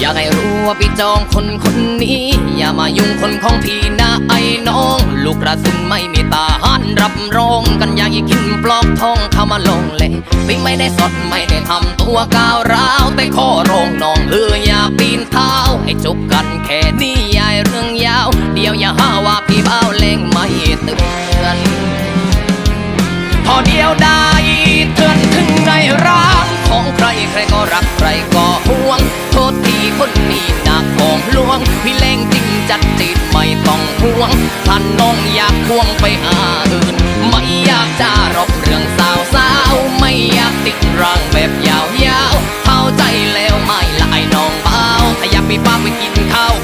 อยากให้รู้ว่าพี่จองคนคนนี้ อย่ามายุ่งคนของพี่นะไอ้น้อง ลูกกระสุนไม่มีตาหันรับรองกันอย่ากอีกินปลอกทองเข้ามาลงเลยพี่ไม่ได้สดไม่ได้ทำตัวก้าวร้าวแต่ขอร้องน้องเอออย่าปีนเท้าให้จบกันแค่นี้ยายเรื่องยาว เดี๋ยวอย่าหาว่าพี่เบ้าเล่งไม่เตือนพอเดียวได้ วง พี่เล่งจริงจัดจิตไม่ต้องห่วงท่านน้องอยากควงไปหาอื่น ไม่อยากจะรบเรื่องสาวสาวไม่อยากติดรังแบบยาวยาวเข้าใจแล้วไม่ละไอ้น้องเบาถ้าอยากมีป้าไปกินข้าว